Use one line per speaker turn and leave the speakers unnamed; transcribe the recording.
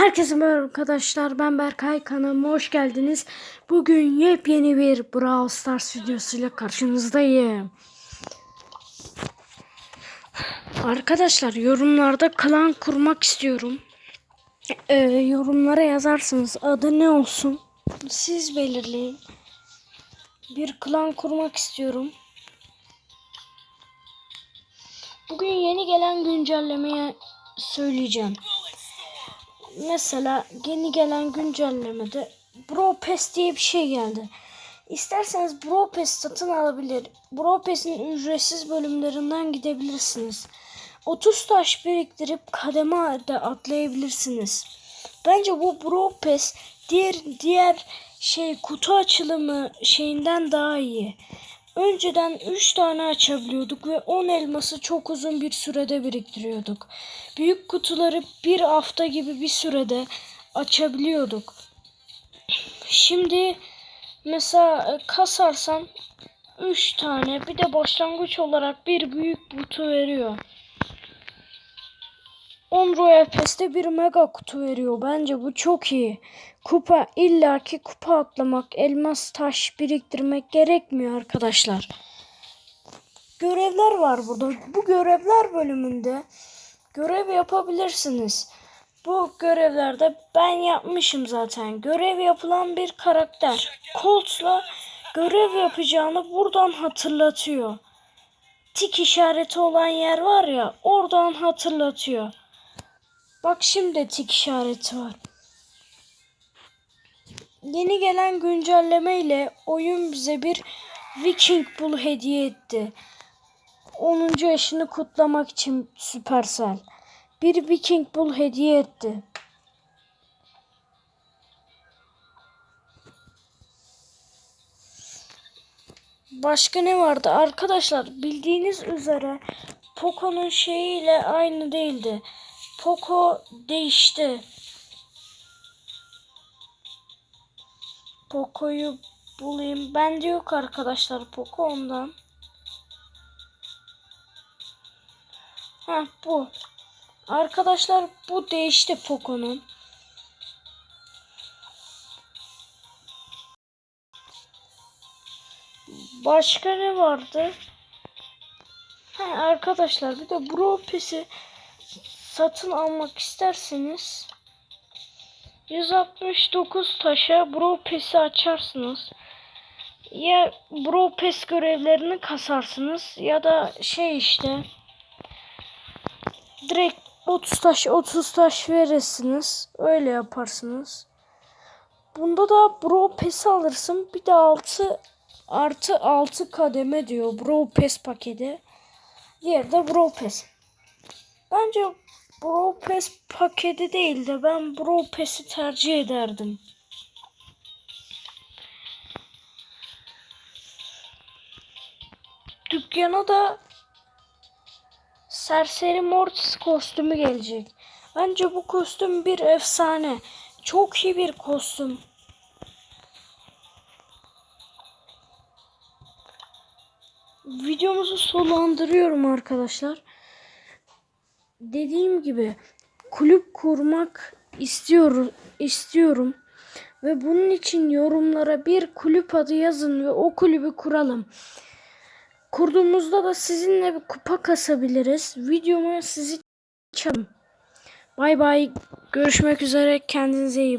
Herkese merhaba arkadaşlar. Ben Berkay kanalıma hoş geldiniz. Bugün yepyeni bir Brawl Stars videosuyla karşınızdayım. Arkadaşlar yorumlarda klan kurmak istiyorum. Ee, yorumlara yazarsınız. Adı ne olsun? Siz belirleyin. Bir klan kurmak istiyorum. Bugün yeni gelen güncellemeye söyleyeceğim. Mesela yeni gelen güncellemede Bro Pass diye bir şey geldi. İsterseniz Bro Pass satın alabilir. Bro Pass'in ücretsiz bölümlerinden gidebilirsiniz. 30 taş biriktirip kademe de atlayabilirsiniz. Bence bu Bro Pass diğer diğer şey kutu açılımı şeyinden daha iyi. Önceden 3 tane açabiliyorduk ve 10 elması çok uzun bir sürede biriktiriyorduk. Büyük kutuları bir hafta gibi bir sürede açabiliyorduk. Şimdi mesela kasarsam 3 tane bir de başlangıç olarak bir büyük kutu veriyor. 10 Royal Pass'te bir mega kutu veriyor. Bence bu çok iyi. Kupa illaki kupa atlamak, elmas taş biriktirmek gerekmiyor arkadaşlar. Görevler var burada. Bu görevler bölümünde görev yapabilirsiniz. Bu görevlerde ben yapmışım zaten. Görev yapılan bir karakter. Colt'la görev yapacağını buradan hatırlatıyor. Tik işareti olan yer var ya oradan hatırlatıyor. Bak şimdi tik işareti var. Yeni gelen güncelleme ile oyun bize bir Viking Bull hediye etti. 10. yaşını kutlamak için Supercell. Bir Viking Bull hediye etti. Başka ne vardı? Arkadaşlar bildiğiniz üzere Poco'nun şeyiyle aynı değildi. Poco değişti. Poco'yu bulayım. Bende yok arkadaşlar Poco ondan. Ha bu. Arkadaşlar bu değişti Poco'nun. Başka ne vardı? Ha, arkadaşlar bir de Bro Pass'i satın almak isterseniz 169 taşa Bro Pass'i açarsınız. Ya Bro Pass görevlerini kasarsınız ya da şey işte direkt 30 taş 30 taş verirsiniz. Öyle yaparsınız. Bunda da Bro Pass alırsın. Bir de 6 artı 6 kademe diyor Bro Pass paketi. Diğeri de Bro Pass. Bence Bro Pass paketi değil de ben Bro Pass'i tercih ederdim. Dükkana da Serseri Mortis kostümü gelecek. Bence bu kostüm bir efsane. Çok iyi bir kostüm. Videomuzu sonlandırıyorum arkadaşlar. Dediğim gibi kulüp kurmak istiyorum istiyorum ve bunun için yorumlara bir kulüp adı yazın ve o kulübü kuralım. Kurduğumuzda da sizinle bir kupa kasabiliriz. Videomu sizi çalım. Bay bay. Görüşmek üzere. Kendinize iyi